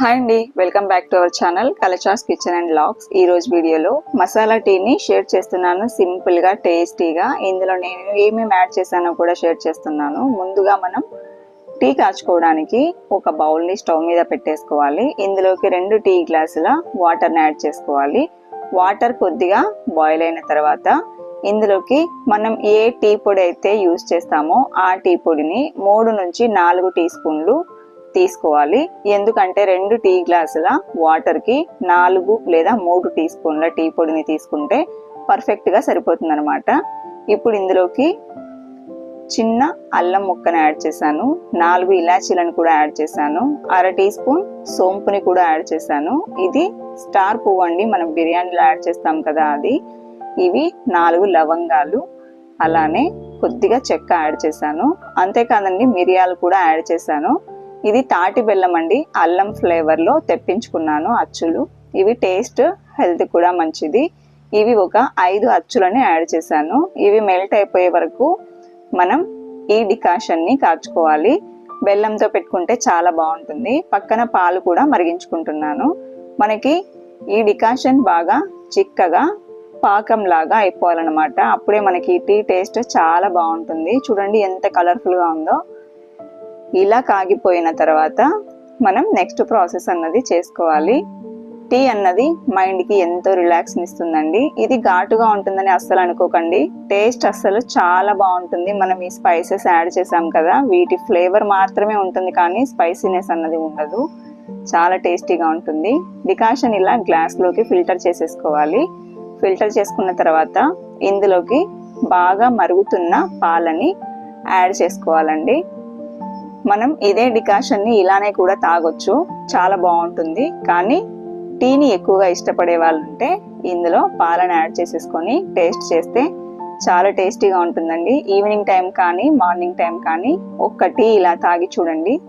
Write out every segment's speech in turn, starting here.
Hi అండి welcome back to our channel కలచాస్ kitchen and vlogs ఈ రోజు వీడియోలో మసాలా టీని షేర్ చేస్తున్నాను సింపుల్గా టేస్టీగా. ఇందులో నేను ఏమేమి యాడ్ చేశానో కూడా షేర్ చేస్తున్నాను. ముందుగా మనం టీ కాచుకోవడానికి ఒక బౌల్ని స్టవ్ మీద పెట్టేసుకోవాలి. ఇందులోకి రెండు టీ గ్లాసుల వాటర్ని యాడ్ చేసుకోవాలి. వాటర్ కొద్దిగా బాయిల్ అయిన తర్వాత ఇందులోకి మనం ఏ టీ పొడి అయితే యూజ్ చేస్తామో ఆ టీ పొడిని మూడు నుంచి నాలుగు టీ స్పూన్లు తీసుకోవాలి. ఎందుకంటే రెండు టీ గ్లాసుల వాటర్కి నాలుగు లేదా మూడు టీ స్పూన్ల టీ పొడిని తీసుకుంటే పర్ఫెక్ట్గా సరిపోతుంది అనమాట ఇప్పుడు ఇందులోకి చిన్న అల్లం ముక్కను యాడ్ చేశాను. నాలుగు ఇలాచీలను కూడా యాడ్ చేశాను. అర టీ స్పూన్ సోంపుని కూడా యాడ్ చేశాను. ఇది స్టార్ పువ్వు అండి. మనం బిర్యానీలో యాడ్ చేస్తాం కదా అది. ఇవి నాలుగు లవంగాలు. అలానే కొద్దిగా చెక్క యాడ్ చేశాను. అంతేకాదండి మిరియాలు కూడా యాడ్ చేశాను. ఇది తాటి బెల్లం అండి. అల్లం ఫ్లేవర్లో తెప్పించుకున్నాను అచ్చులు. ఇవి టేస్ట్ హెల్త్ కూడా మంచిది. ఇవి ఒక ఐదు అచ్చులని యాడ్ చేశాను. ఇవి మెల్ట్ అయిపోయే వరకు మనం ఈ డికాషన్ని కాచుకోవాలి. బెల్లంతో పెట్టుకుంటే చాలా బాగుంటుంది. పక్కన పాలు కూడా మరిగించుకుంటున్నాను. మనకి ఈ డికాషన్ బాగా చిక్కగా పాకం లాగా అయిపోవాలన్నమాట. అప్పుడే మనకి టీ టేస్ట్ చాలా బాగుంటుంది. చూడండి ఎంత కలర్ఫుల్గా ఉందో. ఇలా కాగిపోయిన తర్వాత మనం నెక్స్ట్ ప్రాసెస్ అన్నది చేసుకోవాలి. టీ అన్నది మైండ్కి ఎంతో రిలాక్స్ ఇస్తుందండి. ఇది ఘాటుగా ఉంటుందని అస్సలు అనుకోకండి. టేస్ట్ అస్సలు చాలా బాగుంటుంది. మనం ఈ స్పైసెస్ యాడ్ చేసాం కదా వీటి ఫ్లేవర్ మాత్రమే ఉంటుంది కానీ స్పైసీనెస్ అన్నది ఉండదు. చాలా టేస్టీగా ఉంటుంది. డికాషన్ ఇలా గ్లాస్లోకి ఫిల్టర్ చేసేసుకోవాలి. ఫిల్టర్ చేసుకున్న తర్వాత ఇందులోకి బాగా మరుగుతున్న పాలని యాడ్ చేసుకోవాలండి. మనం ఇదే డికాషన్ని ఇలానే కూడా తాగొచ్చు. చాలా బాగుంటుంది. కానీ టీని ఎక్కువగా ఇష్టపడే వాళ్ళు ఉంటే ఇందులో పాలను యాడ్ చేసేసుకొని టేస్ట్ చేస్తే చాలా టేస్టీగా ఉంటుందండి. ఈవినింగ్ టైం కానీ మార్నింగ్ టైం కానీ ఒక్క టీ ఇలా తాగి చూడండి.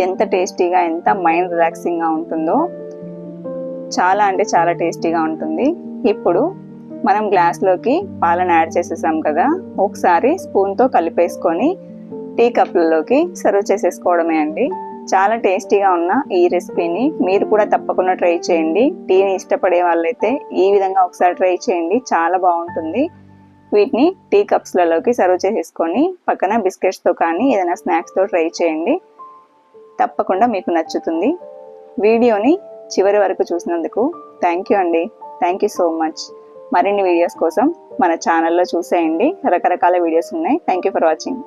ఎంత టేస్టీగా ఎంత మైండ్ రిలాక్సింగ్గా ఉంటుందో. చాలా అంటే చాలా టేస్టీగా ఉంటుంది. ఇప్పుడు మనం గ్లాస్లోకి పాలను యాడ్ చేసేసాం కదా ఒకసారి స్పూన్తో కలిపేసుకొని టీ కప్లలోకి సర్వ్ చేసేసుకోవడమే అండి. చాలా టేస్టీగా ఉన్న ఈ రెసిపీని మీరు కూడా తప్పకుండా ట్రై చేయండి. టీని ఇష్టపడే వాళ్ళైతే ఈ విధంగా ఒకసారి ట్రై చేయండి. చాలా బాగుంటుంది. వీటిని టీ కప్స్లలోకి సర్వ్ చేసేసుకొని పక్కన బిస్కెట్స్తో కానీ ఏదైనా స్నాక్స్తో ట్రై చేయండి. తప్పకుండా మీకు నచ్చుతుంది. వీడియోని చివరి వరకు చూసినందుకు థ్యాంక్ యూ అండి. Thank you so much. మరిన్ని వీడియోస్ కోసం మన ఛానల్లో చూసేయండి. రకరకాల వీడియోస్ ఉన్నాయి. Thank you for watching.